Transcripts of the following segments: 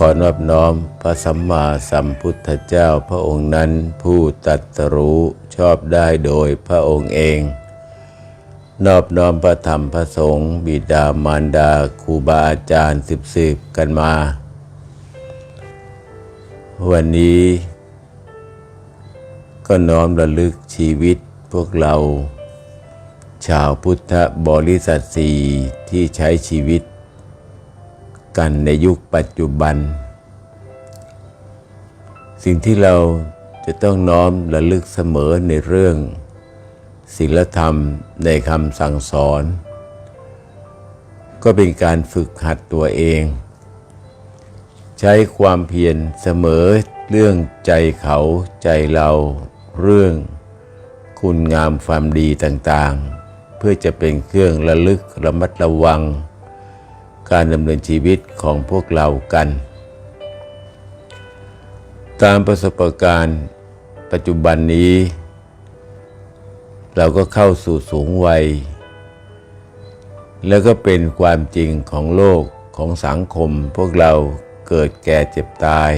ขอนอบน้อมพระสัมมาสัมพุทธเจ้าพระองค์นั้นผู้ตรัสรู้ชอบได้โดยพระองค์เอง นอบน้อมพระธรรมพระสงฆ์บิดามารดาครูบาอาจารย์สิบสิบกันมา วันนี้ ก็น้อมระลึกชีวิตพวกเรา ชาวพุทธบริษัทสีที่ใช้ชีวิต กันในยุคปัจจุบัน สิ่งที่เราจะต้องน้อมระลึกเสมอในเรื่องศีลธรรมในคำสั่งสอน ก็เป็นการฝึกหัดตัวเอง ใช้ความเพียรเสมอเรื่องใจเขาใจเราเรื่องคุณงามความดีต่างๆ เพื่อจะเป็นเครื่องระลึกระมัดระวัง การดำเนินชีวิตของพวกเรากัน ตามประสบการณ์ปัจจุบันนี้ เราก็เข้าสู่สูงวัย แล้วก็เป็นความจริงของโลกของสังคม พวกเราเกิดแก่เจ็บตาย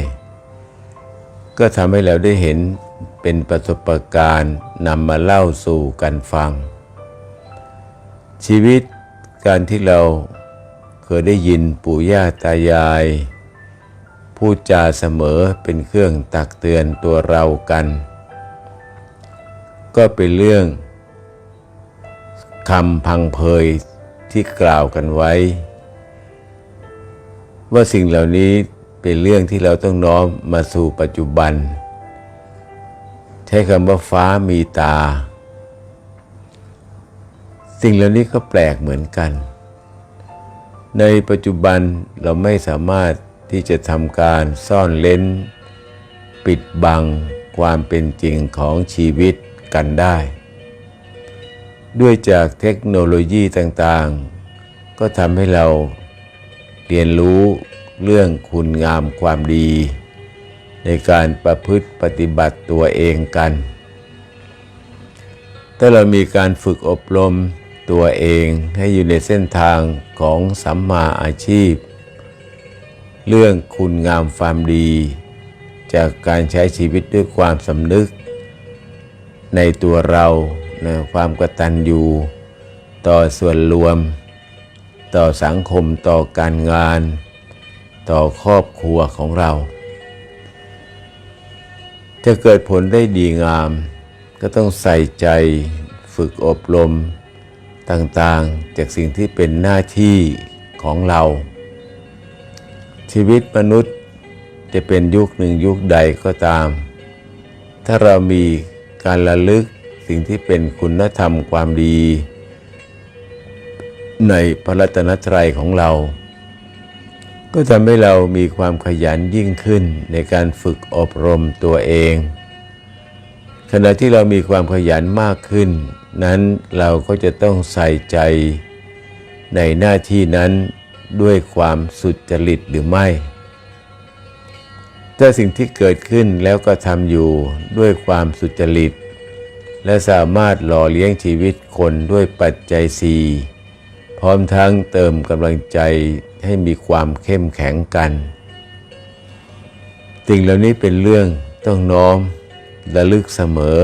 ก็ทำให้เราได้เห็นเป็นประสบการณ์นำมาเล่าสู่กันฟัง ชีวิตการที่เรา เคยได้ยินปู่ย่าตายาย พูดจาเสมอเป็นเครื่องตักเตือนตัวเรากัน ก็เป็นเรื่องคำพังเพยที่กล่าวกันไว้ ว่าสิ่งเหล่านี้เป็นเรื่องที่เราต้องน้อมมาสู่ปัจจุบัน ใช้คำว่าฟ้ามีตา สิ่งเหล่านี้ก็แปลกเหมือนกัน ในปัจจุบันเราไม่สามารถที่จะทำการซ่อนเล้น ปิดบังความเป็นจริงของชีวิตกันได้ ด้วยจากเทคโนโลยีต่างๆ ก็ทำให้เราเรียนรู้เรื่องคุณงามความดี ในการประพฤติปฏิบัติตัวเองกัน ถ้าเรามีการฝึกอบรม ตัวเองให้อยู่ในเส้นทางของสัมมาอาชีพ เรื่องคุณงามความดี จากการใช้ชีวิตด้วยความสำนึก ในตัวเรานะความกตัญญูต่อส่วนรวม ต่อสังคมต่อการงาน ต่อครอบครัวของเรา จะเกิดผลได้ดีงาม ก็ต้องใส่ใจฝึกอบรม ต่างๆ จากสิ่งที่เป็นหน้าที่ของเรา ชีวิตมนุษย์จะเป็นยุคหนึ่งยุคใดก็ตาม ถ้าเรามีการระลึกสิ่งที่เป็นคุณธรรมความดี ในพระรัตนตรัยของเรา ก็ทำให้เรามีความขยันยิ่งขึ้นในการฝึกอบรมตัวเอง ขณะที่เรามีความขยันมากขึ้น นั้นเราก็จะต้องใส่ใจในหน้าที่นั้นด้วยความสุจริตหรือไม่ ถ้าสิ่งที่เกิดขึ้นแล้วก็ทำอยู่ด้วยความสุจริต และสามารถหล่อเลี้ยงชีวิตคนด้วยปัจจัยสี่พร้อมทั้งเติมกำลังใจให้มีความเข้มแข็งกัน สิ่งเหล่านี้เป็นเรื่องต้องน้อมระลึกเสมอ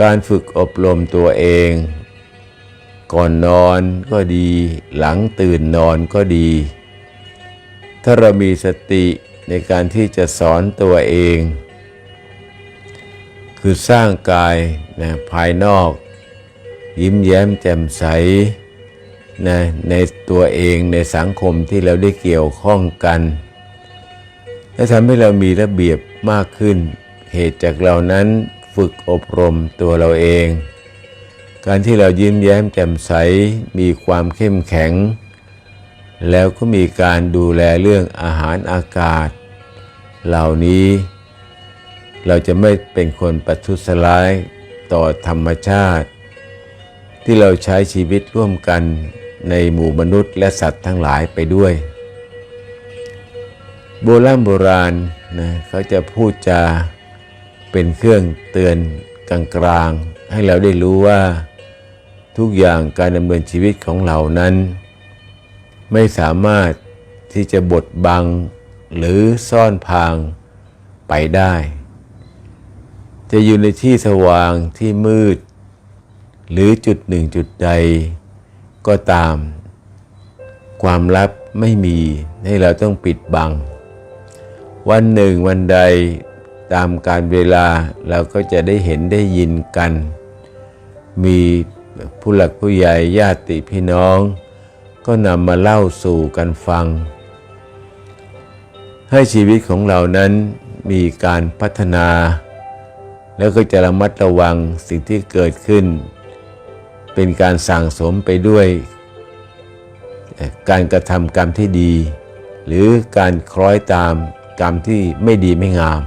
การฝึกอบรมตัวเอง ก่อนนอนก็ดี หลังตื่นนอนก็ดี ถ้าเรามีสติในการที่จะสอนตัวเอง คือสร้างกายนะภายนอก ยิ้มแย้มแจ่มใสนะในตัวเองในสังคมที่เราได้เกี่ยวข้องกันและทำให้เรามีระเบียบมากขึ้น เหตุจากเรานั้น ฝึกอบรมตัวเราเอง การที่เรายิ้มแย้มแจ่มใส มีความเข้มแข็ง แล้วก็มีการดูแลเรื่องอาหารอากาศ เหล่านี้ เราจะไม่เป็นคนปัทุษร้ายต่อธรรมชาติ ที่เราใช้ชีวิตร่วมกันในหมู่มนุษย์และสัตว์ทั้งหลายไปด้วย โบราณโบราณนะเขาจะพูดจา เป็นเครื่องเตือนกลางๆให้เราได้รู้ว่าทุกอย่างการดำเนินชีวิตของเรานั้น ไม่สามารถที่จะบดบังหรือซ่อนพางไปได้ จะอยู่ในที่สว่างที่มืด หรือจุดหนึ่งจุดใดก็ตาม ความลับไม่มีให้เราต้องปิดบัง วันหนึ่งวันใด ตามการเวลาเราก็จะได้เห็นได้ยินกัน มีผู้หลักผู้ใหญ่ญาติพี่น้อง ก็นำมาเล่าสู่กันฟัง ให้ชีวิตของเรานั้นมีการพัฒนา แล้วก็จะระมัดระวังสิ่งที่เกิดขึ้น เป็นการสั่งสมไปด้วย การกระทำกรรมที่ดี หรือการคล้อยตามกรรมที่ไม่ดีไม่งาม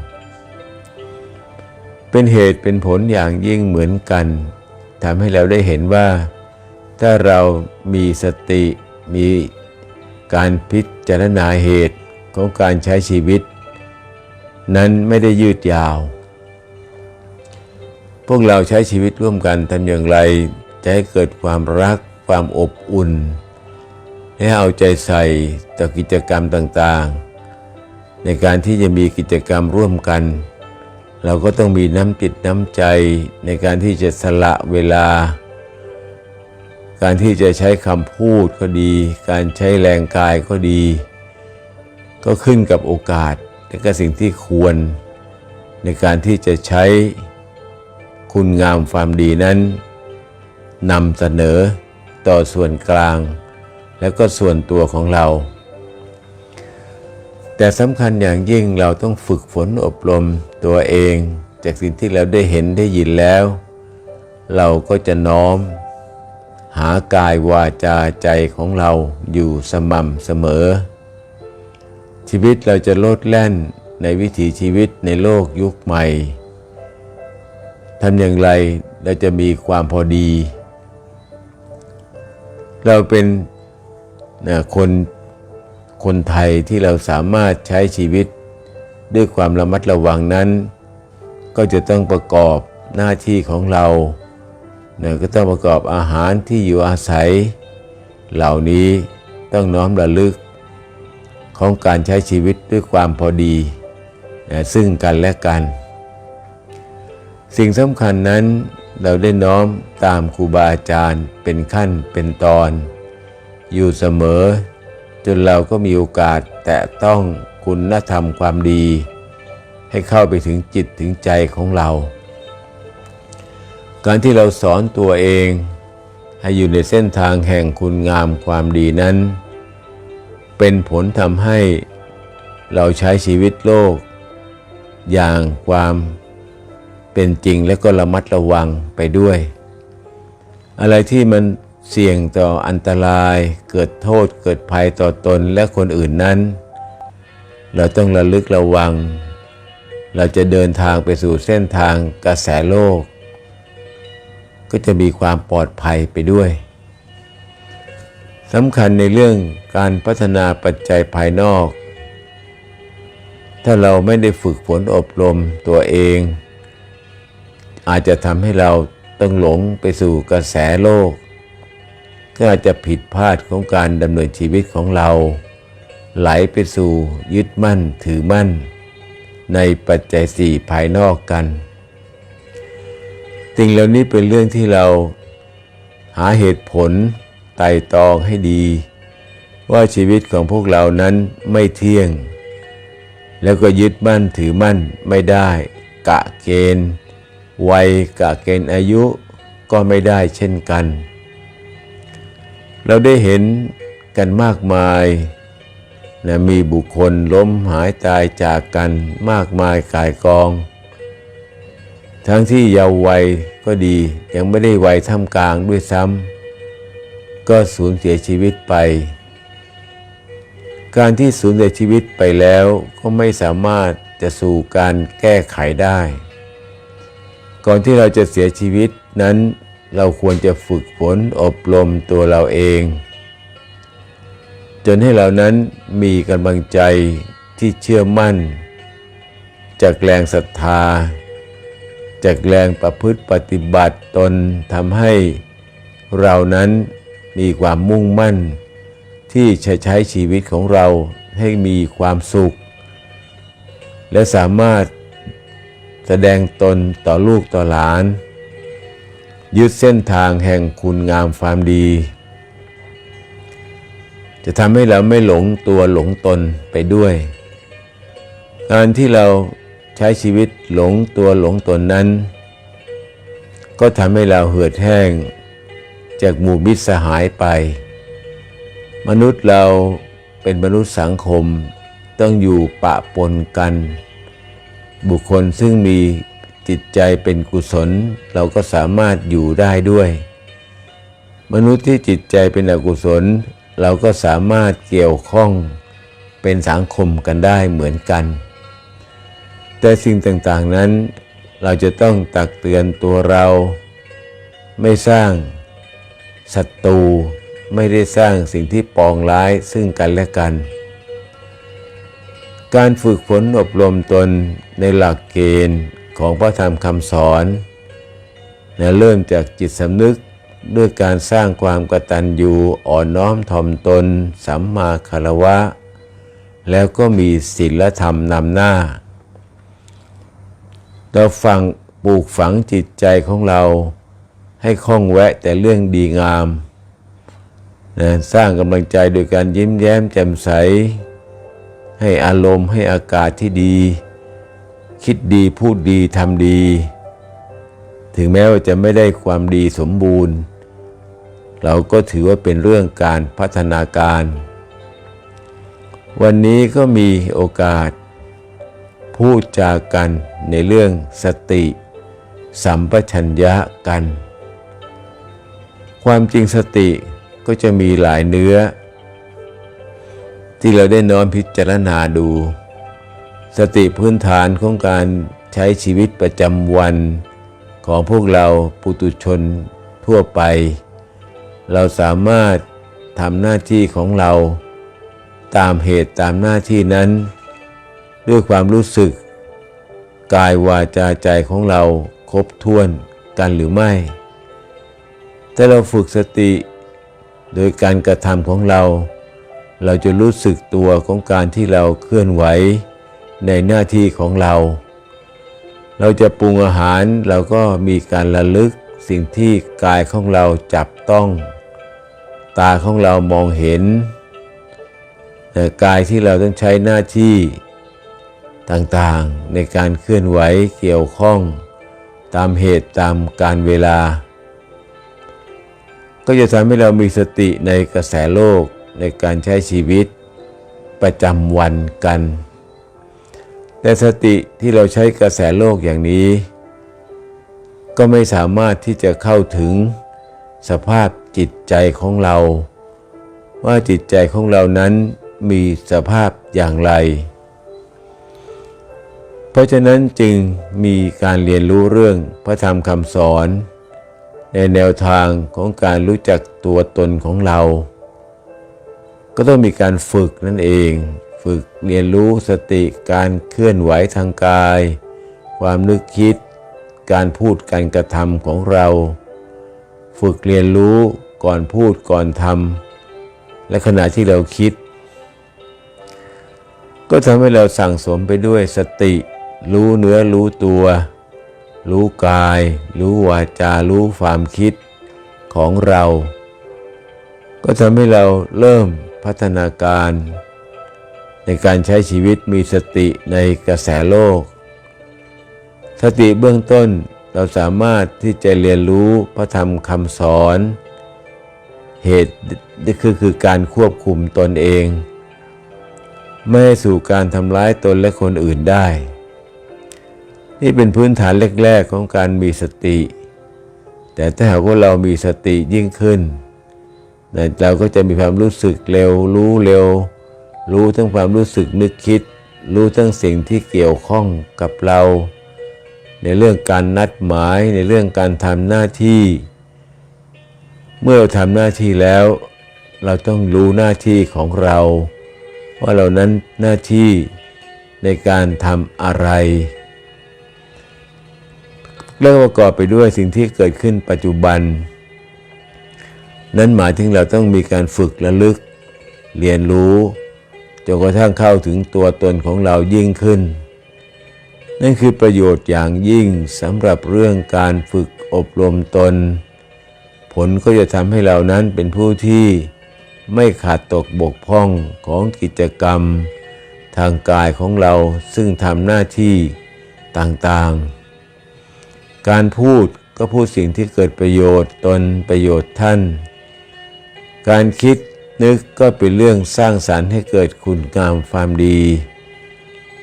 เป็นเหตุเป็นผลอย่างยิ่งเหมือนกันทำให้เราได้เห็นว่า ถ้าเรามีสติมีการพิจารณาเหตุของการใช้ชีวิต นั้นไม่ได้ยืดยาว พวกเราใช้ชีวิตร่วมกันทำอย่างไร จะให้เกิดความรักความอบอุ่นและเอาใจใส่ต่อกิจกรรมต่างๆ ในการที่จะมีกิจกรรมร่วมกัน เราก็ต้องมีน้ำจิตน้ำใจในการที่จะสละเวลา การที่จะใช้คำพูดก็ดี การใช้แรงกายก็ดี ก็ขึ้นกับโอกาสและก็สิ่งที่ควร ในการที่จะใช้คุณงามความดีนั้นนำเสนอต่อส่วนกลาง และก็ส่วนตัวของเรา แต่สำคัญอย่างยิ่งเราต้องฝึกฝนอบรมตัวเอง จากสิ่งที่เราได้เห็นได้ยินแล้ว เราก็จะน้อม หากายวาจาใจของเราอยู่สม่ำเสมอ ชีวิตเราจะโลดแล่นในวิถีชีวิตในโลกยุคใหม่ทำอย่างไรเราจะมีความพอดี เราเป็นคน คนไทยที่เราสามารถใช้ชีวิต ด้วยความระมัดระวังนั้น ก็จะต้องประกอบหน้าที่ของเราเนี่ยก็ต้องประกอบอาหารที่อยู่อาศัย เหล่านี้ต้องน้อมระลึก ของการใช้ชีวิตด้วยความพอดีนะซึ่งกันและกัน สิ่งสำคัญนั้นเราได้น้อมตามครูบาอาจารย์เป็นขั้นเป็นตอน อยู่เสมอ นเราก็มีโอกาสแตะต้องคุณธรรมความดี ให้เข้าไปถึงจิตถึงใจของเรา การที่เราสอนตัวเอง ให้อยู่ในเส้นทางแห่งคุณงามความดีนั้น เป็นผลทำให้เราใช้ชีวิตโลก อย่างความเป็นจริงและก็ระมัดระวังไปด้วย อะไรที่มัน เสี่ยงต่ออันตรายเกิดโทษเกิดภัยต่อตนและคนอื่นนั้น เราต้องระลึกระวัง เราจะเดินทางไปสู่เส้นทางกระแสโลก ก็จะมีความปลอดภัยไปด้วยสำคัญในเรื่องการพัฒนาปัจจัยภายนอก ถ้าเราไม่ได้ฝึกฝนอบรมตัวเอง อาจจะทำให้เราต้องหลงไปสู่กระแสโลก ก็อาจจะผิดพลาดของการดำเนินชีวิตของเรา ไหลไปสู่ยึดมั่นถือมั่น ในปัจจัยสี่ภายนอกกัน สิ่งเหล่านี้เป็นเรื่องที่เราหาเหตุผลไต่ตองให้ดี ว่าชีวิตของพวกเรานั้นไม่เที่ยง แล้วก็ยึดมั่นถือมั่นไม่ได้ กะเกณฑ์วัยกะเกณฑ์อายุก็ไม่ได้เช่นกัน เราได้เห็นกันมากมายนะมีบุคคลล้มหายตายจากกันมากมายกายกอง ทั้งที่เยาว์วัยก็ดียังไม่ได้วัยท่ามกลางด้วยซ้ำก็สูญเสียชีวิตไป การที่สูญเสียชีวิตไปแล้วก็ไม่สามารถจะสู่การแก้ไขได้ ก่อนที่เราจะเสียชีวิตนั้น เราควรจะฝึกฝนอบรมตัวเราเอง จนให้เรานั้นมีกำลังใจที่เชื่อมั่น จากแรงศรัทธา จากแรงประพฤติปฏิบัติตนทำให้เรานั้นมีความมุ่งมั่น ที่จะใช้ชีวิตของเราให้มีความสุข และสามารถแสดงตนต่อลูกต่อหลาน ยึดเส้นทางแห่งคุณงามความดี จะทำให้เราไม่หลงตัวหลงตนไปด้วยการที่เราใช้ชีวิตหลงตัวหลงตนนั้น ก็ทำให้เราเหือดแห้งจากหมู่มิตรสหายไป มนุษย์เราเป็นมนุษย์สังคมต้องอยู่ปะปนกัน บุคคลซึ่งมี จิตใจเป็นกุศลเราก็สามารถอยู่ได้ด้วย มนุษย์ที่จิตใจเป็นอกุศล เราก็สามารถเกี่ยวข้องเป็นสังคมกันได้เหมือนกัน แต่สิ่งต่างๆนั้น เราจะต้องตักเตือนตัวเรา ไม่สร้างศัตรูไม่ได้สร้างสิ่งที่ปองร้ายซึ่งกันและกัน การฝึกฝนอบรมตนในหลักเกณฑ์ ของพระธรรมคำสอนนะเริ่มจากจิตสำนึกด้วยการสร้างความกตัญญูอ่อนน้อมถ่อมตน สัมมาคารวะ แล้วก็มีศีลธรรมนำหน้า เราฟังปลูกฝังจิตใจของเรา ให้คล่องแวะแต่เรื่องดีงามนะสร้างกำลังใจโดยการยิ้มแย้มแจ่มใส ให้อารมณ์ให้อากาศที่ดี คิดดีพูดดีทำดี ถึงแม้ว่าจะไม่ได้ความดีสมบูรณ์ เราก็ถือว่าเป็นเรื่องการพัฒนาการ วันนี้ก็มีโอกาส พูดจากันในเรื่องสติ สัมปชัญญะกัน ความจริงสติก็จะมีหลายเนื้อ ที่เราได้น้อมพิจารณาดู สติพื้นฐานของการใช้ชีวิตประจำวันของพวกเราปุตุชนทั่วไป เราสามารถทำหน้าที่ของเราตามเหตุตามหน้าที่นั้น ด้วยความรู้สึก กายวาจาใจของเราครบถ้วนกันหรือไม่แต่เราฝึกสติ โดยการกระทำของเรา เราจะรู้สึกตัวของการที่เราเคลื่อนไหว ในหน้าที่ของเรา เราจะปรุงอาหารเราก็มีการระลึกสิ่งที่กายของเราจับต้อง ตาของเรามองเห็นกายที่เราต้องใช้หน้าที่ต่างๆในการเคลื่อนไหวเกี่ยวข้องตามเหตุตามการเวลา ก็จะทำให้เรามีสติในกระแสโลกในการใช้ชีวิตประจำวันกัน แต่สติที่เราใช้กระแสโลกอย่างนี้ ก็ไม่สามารถที่จะเข้าถึงสภาพจิตใจของเรา ว่าจิตใจของเรานั้นมีสภาพอย่างไร เพราะฉะนั้นจึงมีการเรียนรู้เรื่องพระธรรมคำสอน ในแนวทางของการรู้จักตัวตนของเรา ก็ต้องมีการฝึกนั่นเอง ฝึกเรียนรู้สติการเคลื่อนไหวทางกาย ความนึกคิด การพูดการกระทำของเรา ฝึกเรียนรู้ก่อนพูดก่อนทำและขณะที่เราคิด ก็ทำให้เราสั่งสมไปด้วยสติ รู้เนื้อรู้ตัว รู้กาย รู้วาจา รู้ความคิดของเรา ก็ทำให้เราเริ่มพัฒนาการ ในการใช้ชีวิตมีสติในกระแสโลก สติเบื้องต้นเราสามารถที่จะเรียนรู้พระธรรมคำสอน เหตุนี่คือคือการควบคุมตนเอง ไม่ให้สู่การทำร้ายตนและคนอื่นได้ นี่เป็นพื้นฐานแรกๆของการมีสติ แต่ถ้าหากว่าเรามีสติยิ่งขึ้นเราก็จะมีความรู้สึกเร็วรู้เร็ว รู้ทั้งความรู้สึกนึกคิด รู้ทั้งสิ่งที่เกี่ยวข้องกับเรา ในเรื่องการนัดหมายในเรื่องการทำหน้าที่ เมื่อเราทำหน้าที่แล้ว เราต้องรู้หน้าที่ของเรา ว่าเรานั้นหน้าที่ในการทำอะไรแล้วประกอบไปด้วยสิ่งที่เกิดขึ้นปัจจุบัน นั้นหมายถึงเราต้องมีการฝึกระลึก เรียนรู้ จนกระทั่งเข้าถึงตัวตนของเรายิ่งขึ้น นั่นคือประโยชน์อย่างยิ่งสำหรับเรื่องการฝึกอบรมตน ผลก็จะทำให้เรานั้นเป็นผู้ที่ไม่ขาดตกบกพร่องของกิจกรรม ทางกายของเราซึ่งทำหน้าที่ต่างๆ การพูดก็พูดสิ่งที่เกิดประโยชน์ตนประโยชน์ท่าน การคิด นึกก็เป็นเรื่องสร้างสารรค์ให้เกิดคุณงามความดี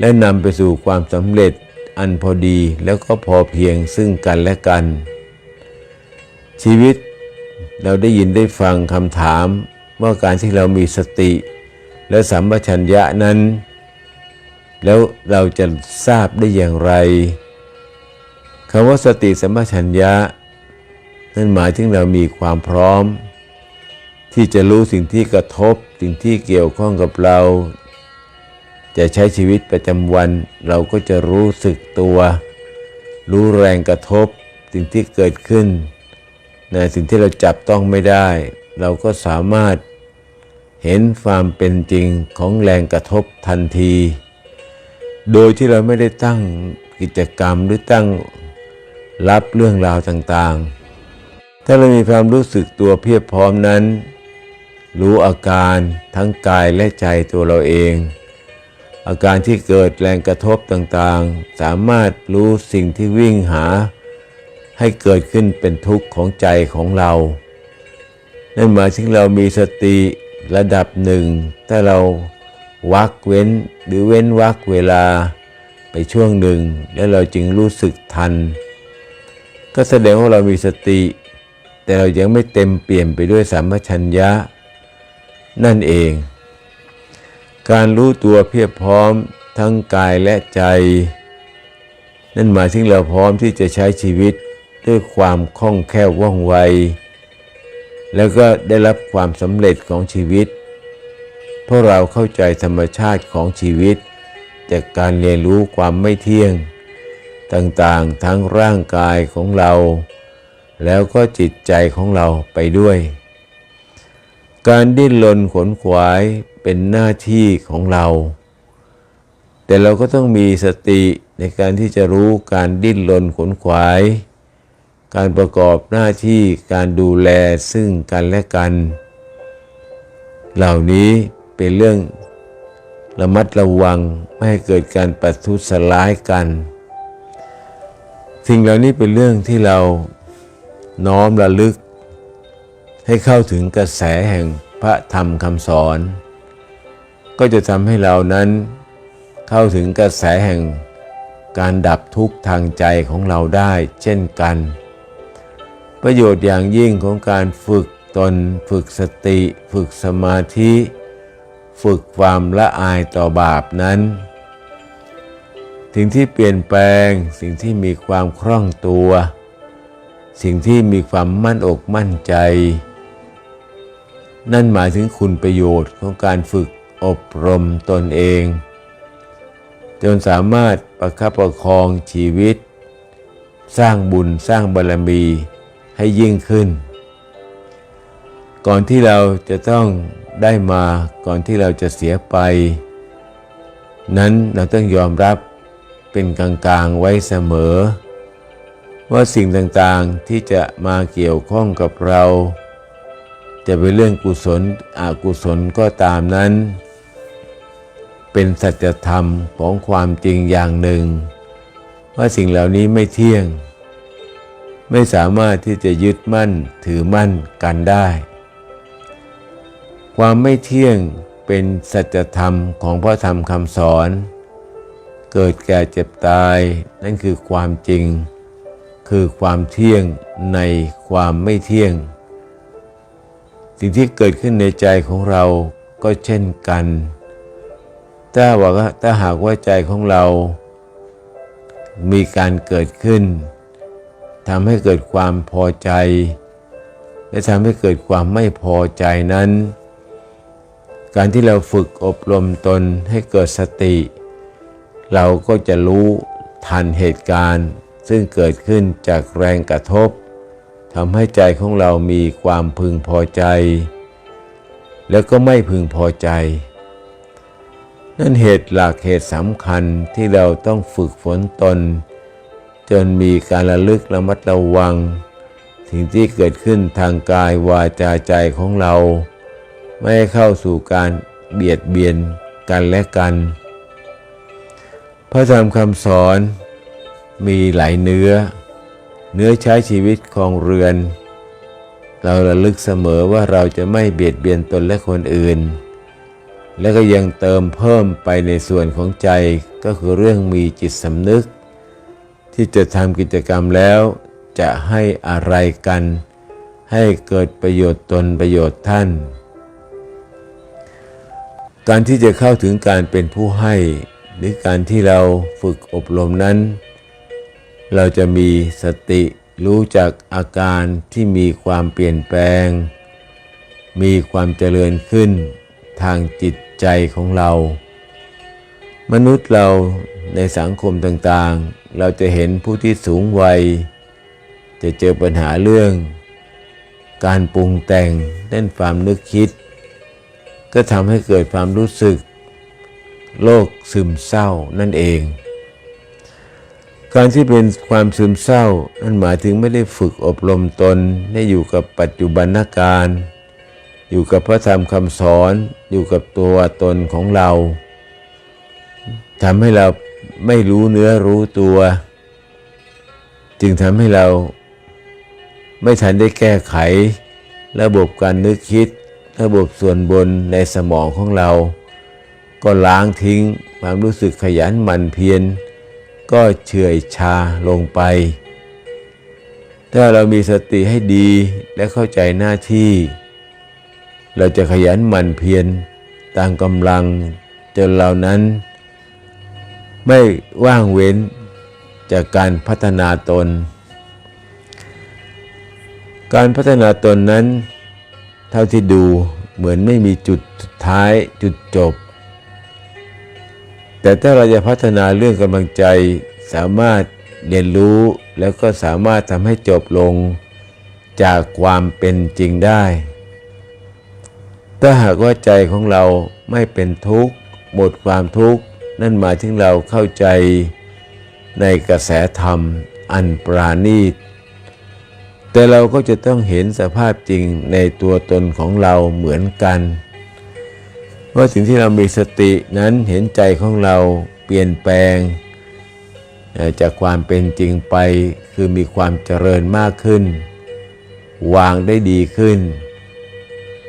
และนำไปสู่ความสำเร็จอันพอดีแล้วก็พอเพียงซึ่งกันและกัน ชีวิตเราได้ยินได้ฟังคำถามว่าการที่เรามีสติ และสัมปชัญญะนั้น แล้วเราจะทราบได้อย่างไรคำว่าสติสัมปชัญญะ นั่นหมายถึงเรามีความพร้อม ที่จะรู้สิ่งที่กระทบ สิ่งที่เกี่ยวข้องกับเรา จะใช้ชีวิตประจำวัน เราก็จะรู้สึกตัว รู้แรงกระทบ สิ่งที่เกิดขึ้นในสิ่งที่เราจับต้องไม่ได้ เราก็สามารถเห็นความเป็นจริงของแรงกระทบทันที โดยที่เราไม่ได้ตั้งกิจกรรมหรือตั้งรับเรื่องราวต่างๆ ถ้าเรามีความรู้สึกตัวเพียบพร้อมนั้น รู้อาการทั้งกายและใจตัวเราเอง อาการที่เกิดแรงกระทบต่างๆ สามารถรู้สิ่งที่วิ่งหา ให้เกิดขึ้นเป็นทุกข์ของใจของเรา นั่นหมายถึงเรามีสติระดับหนึ่งถ้าเราวักเว้นหรือเว้นวักเวลาไปช่วงหนึ่ง แล้วเราจึงรู้สึกทัน ก็แสดงว่าเรามีสติ แต่เรายังไม่เต็มเปลี่ยมไปด้วยสัมปชัญญะ นั่นเอง การรู้ตัวเพียบพร้อมทั้งกายและใจ นั่นหมายถึงเราพร้อมที่จะใช้ชีวิตด้วยความคล่องแคล่วว่องไว แล้วก็ได้รับความสำเร็จของชีวิต เพราะเราเข้าใจธรรมชาติของชีวิต จากการเรียนรู้ความไม่เที่ยง ต่างๆทั้งร่างกายของเรา แล้วก็จิตใจของเราไปด้วย การดิ้นรนขนขวายเป็นหน้าที่ของเรา แต่เราก็ต้องมีสติในการที่จะรู้การดิ้นรนขนขวาย การประกอบหน้าที่การดูแลซึ่งกันและกัน เหล่านี้เป็นเรื่องระมัดระวังไม่ให้เกิดการปัทุสลายกัน สิ่งเหล่านี้เป็นเรื่องที่เราน้อมระลึก ให้เข้าถึงกระแสแห่งพระธรรมคำสอน ก็จะทำให้เรานั้นเข้าถึงกระแสแห่งการดับทุกข์ทางใจของเราได้เช่นกัน ประโยชน์อย่างยิ่งของการฝึกตน ฝึกสติ ฝึกสมาธิ ฝึกความละอายต่อบาปนั้น สิ่งที่เปลี่ยนแปลง สิ่งที่มีความคล่องตัว สิ่งที่มีความมั่นอกมั่นใจ นั่นหมายถึงคุณประโยชน์ของการฝึกอบรมตนเอง จนสามารถประคับประคองชีวิต สร้างบุญสร้างบารมีให้ยิ่งขึ้น ก่อนที่เราจะต้องได้มาก่อนที่เราจะเสียไป นั้นเราต้องยอมรับเป็นกลางๆไว้เสมอ ว่าสิ่งต่างๆที่จะมาเกี่ยวข้องกับเรา จะเป็นเรื่องกุศลอกุศลก็ตามนั้น เป็นสัจธรรมของความจริงอย่างหนึ่ง ว่าสิ่งเหล่านี้ไม่เที่ยง ไม่สามารถที่จะยึดมั่นถือมั่นกันได้ ความไม่เที่ยงเป็นสัจธรรมของพระธรรมคำสอน เกิดแก่เจ็บตายนั่นคือความจริง คือความเที่ยงในความไม่เที่ยง สิ่งที่เกิดขึ้นในใจของเราก็เช่นกัน ถ้าว่าถ้าหากว่าใจของเรา มีการเกิดขึ้นทำให้เกิดความพอใจ และทำให้เกิดความไม่พอใจนั้น การที่เราฝึกอบรมตนให้เกิดสติ เราก็จะรู้ทันเหตุการณ์ซึ่งเกิดขึ้นจากแรงกระทบ ทำให้ใจของเรามีความพึงพอใจ แล้วก็ไม่พึงพอใจ นั่นเหตุหลักเหตุสำคัญที่เราต้องฝึกฝนตน จนมีการระลึกระมัดระวัง สิ่งที่เกิดขึ้นทางกายวาจาใจของเรา ไม่ให้เข้าสู่การเบียดเบียนกันและกัน พระธรรมคำสอนมีหลายเนื้อ เนื้อใช้ชีวิตของเรือน เราระลึกเสมอว่าเราจะไม่เบียดเบียนตนและคนอื่น และก็ยังเติมเพิ่มไปในส่วนของใจก็คือเรื่องมีจิตสำนึก ที่จะทำกิจกรรมแล้วจะให้อะไรกัน ให้เกิดประโยชน์ตนประโยชน์ท่าน การที่จะเข้าถึงการเป็นผู้ให้ หรือการที่เราฝึกอบรมนั้น เราจะมีสติรู้จักอาการที่มีความเปลี่ยนแปลง มีความเจริญขึ้นทางจิตใจของเรา มนุษย์เราในสังคมต่างๆ เราจะเห็นผู้ที่สูงวัย จะเจอปัญหาเรื่อง การปรุงแต่งเล่นความนึกคิด ก็ทำให้เกิดความรู้สึกโรคซึมเศร้านั่นเอง การที่เป็นความซึมเศร้านั่นหมายถึงไม่ได้ฝึกอบรมตนได้อยู่กับปัจจุบันการ อยู่กับพระธรรมคำสอนอยู่กับตัวตนของเราทำให้เราไม่รู้เนื้อรู้ตัว จึงทำให้เราไม่ทันได้แก้ไข ระบบการนึกคิด ระบบส่วนบนในสมองของเรา ก็ล้างทิ้งความรู้สึกขยันหมั่นเพียร ก็เฉื่อยชาลงไป ถ้าเรามีสติให้ดีและเข้าใจหน้าที่ เราจะขยันหมั่นเพียรตามกำลังจนเรานั้น ไม่ว่างเว้นจากการพัฒนาตน การพัฒนาตนนั้น เท่าที่ดูเหมือนไม่มีจุดสุดท้ายจุดจบ แต่ถ้าเราจะพัฒนาเรื่องกำลังใจ สามารถเรียนรู้แล้วก็สามารถทำให้จบลงจากความเป็นจริงได้ ถ้าหากว่าใจของเราไม่เป็นทุกข์ หมดความทุกข์ นั่นหมายถึงเราเข้าใจในกระแสธรรมอันปราณีต แต่เราก็จะต้องเห็นสภาพจริงในตัวตนของเราเหมือนกัน ว่าสิ่งที่เรามีสตินั้นเห็นใจของเราเปลี่ยนแปลง จากความเป็นจริงไปคือมีความเจริญมากขึ้น วางได้ดีขึ้น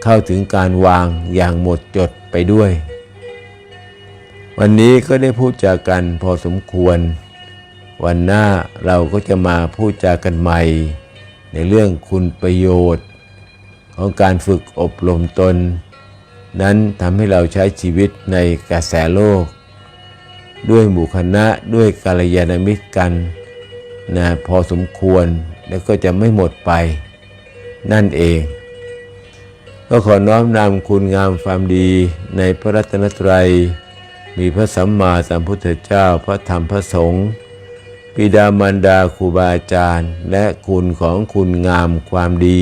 เข้าถึงการวางอย่างหมดจดไปด้วย วันนี้ก็ได้พูดจากันพอสมควร วันหน้าเราก็จะมาพูดจากันใหม่ ในเรื่องคุณประโยชน์ ของการฝึกอบรมตน นั้นทำให้เราใช้ชีวิตในกระแสโลก ด้วยหมู่คณะด้วยกาลยานมิตรกันนะพอสมควรแล้วก็จะไม่หมดไปนั่นเอง ก็ขอน้อมนำคุณงามความดีในพระรัตนตรัย มีพระสัมมาสัมพุทธเจ้าพระธรรมพระสงฆ์ปิดามารดาครูบาอาจารย์ และคุณของคุณงามความดี